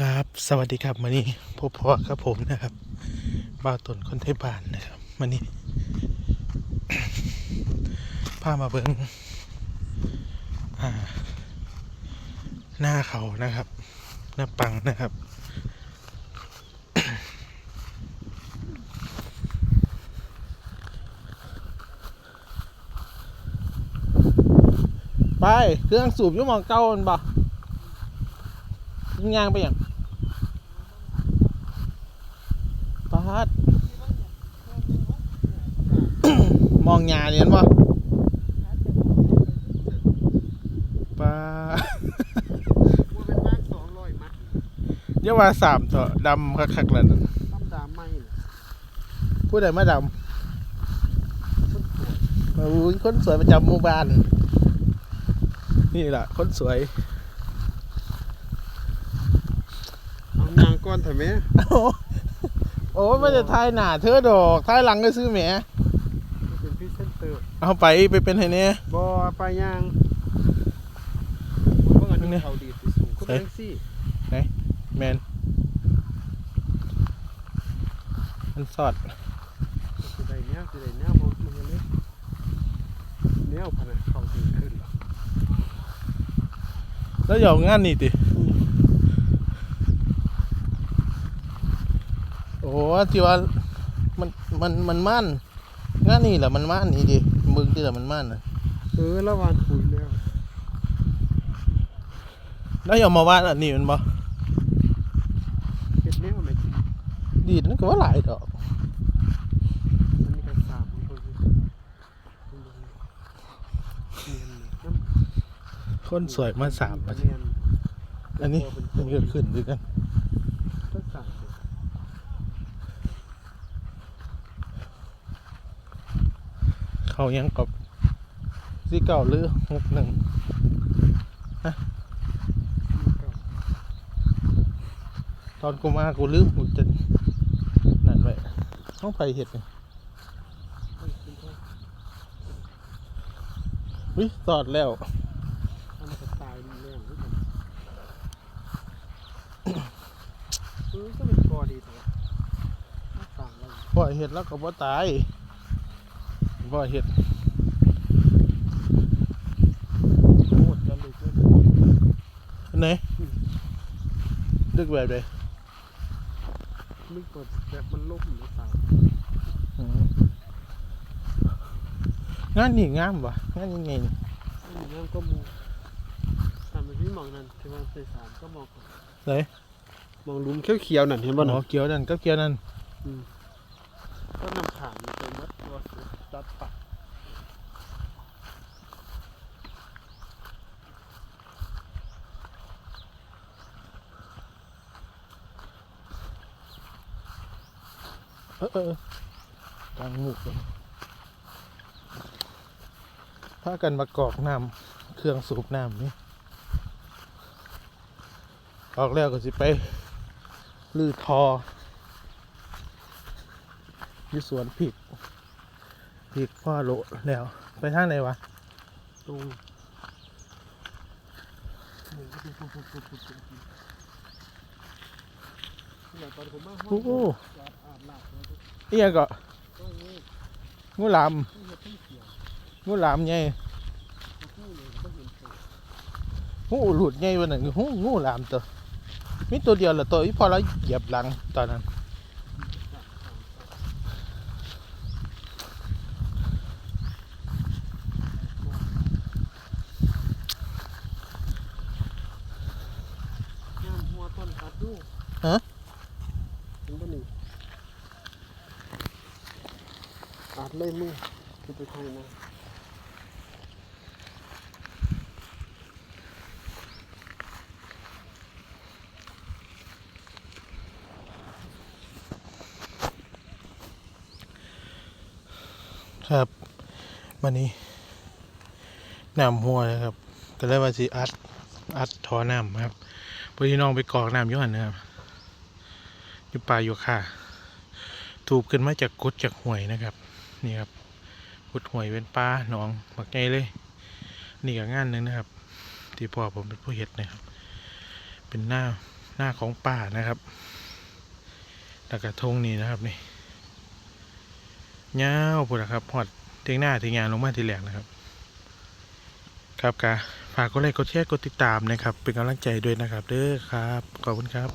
ครับ สวัสดีครับมานี่พบพ่อครับผมนะครับบ้าตนคนไทยบ้านนะครับมานี่พามาเบิ้งหน้าเขานะครับ หน้าปังนะครับไปเครื่องสูบยุ่หมองเก้ามันบ่ ยิงยางไปอย่างปาดมองยาเรียนบ่ปาดว่าเป็นบ้านสองร้อยมัดเยาว่าสามตัวดำคักๆแล้วนั่นต้มดามไม่เลยผู้ใดมาดำมาอุ้ยคนสวยประจำหมู่บ้าน นี่แหละคนสวย เอานางก้อนเถอะแม่โอ้โอ้ไม่ได้ทายหนาเธอดอกทายหลังก็ซื้อแหมเป็นพรีเซนเตอร์เอาไปไปเป็นไห้เนี่ยบอไปย่างเมื่อกันที่เขาดีดสูงคนแท็กซี่ไหนแมนมันสอดสิได้แนวสิได้แนวมองมันเลยแนวพะนะเขาดีขึ้นหรอแล้วอย่าเอางานนี่ติ โอ้ที่ว่ามันมันมันมั่นงานนี่แหละมันมั่นนี่ดิมึงที่แหละมันมั่นน่ะเออละวานคุยแล้วแล้วอย่ามาว่าอันนี้มันบ่เก็บแนวไหนกินดีดมันก็ว่าหลายดอกมันมีกันสามคนเนียนน้ำคนสวยมาสามมาเนียนอันนี้มันก็ขึ้นด้วยกัน ก็สามเลย เขายังกับสี่เก้าหรือหกหนึ่งมีเก้าตอนกูมากูลืมกูจะนั่นไว้ต้องไปเห็ดนี่ต้องกินเท่าวิสอดแล้วทำจะตายมันเรื่องเหมือนกันเออก็เป็นกอดีแต่ว่าหน้าต่างเราปล่อยเห็ดแล้วก็บ่ตาย ปล่อยเห็ดโคตรจะลึกเลยอันไหนดึกแบบใดลึกกว่าแบบมันล่มหรือเปล่าอืมงานนี่งามวะงานยังไงนี่ไม่มีน้ำก็มูทำไปพี่มองนั่นที่ว่าใส่สารก็มองก่อนไหนมองหลุมเขียวๆนั่นเห็นบ่อ๋น่ะอเกี่ยวนั่นก็เกี่ยวนั่นมก็นำขามไปมัดตัวสุด ตัดปักเออเออกลางหมูกเลยพากันมากอกน้ำเครื่องสูบน้ำนี่ออกแล้วก็สิไปลือทออยู่สวนผิด กผิกพ่อโลแล้ว ไปทางไหนวะตรงโอ้โหเอี่ยก็งูหลามงูหลามไงงูหลุดไงวันนั้นงูงูหลามตัวมีตัวเดียวละตัวพอเราเหยียบหลังตอนนั้น ย่างหัวต้นตัดดู ฮะ ถึงบ่นี่อาด เลยมึงคือไปไทยนะครับวันนี้น้ำหัวนะครับ ก็เลยว่าสิอัดอัดทอน้ำครับพื่อที่น้องไปกรอกน้ำอยุหันนะครับอยู่ป่าอยู่ค่ะ ถูกขึ้นมาจากกุดจากห่วยนะครับ นี่ครับกุดห่วยเป็นปลาหนองบักไงเลย นี่ก็งานหนึ่งนะครับ ที่พ่อผมเป็นผู้เห็ดนะครับ เป็นหน้าหน้าของป่านะครับแล้วก็ทงนี้นะครับนี่ยาวพุ่นนะครับหอดเทียงหน้าเทียงงานลงมาทีแหลกนะครับ ครับกะฝากกดไลค์กดแชร์กดติดตามนะครับ เป็นกำลังใจด้วยนะครับเด้อครับขอบคุณครับ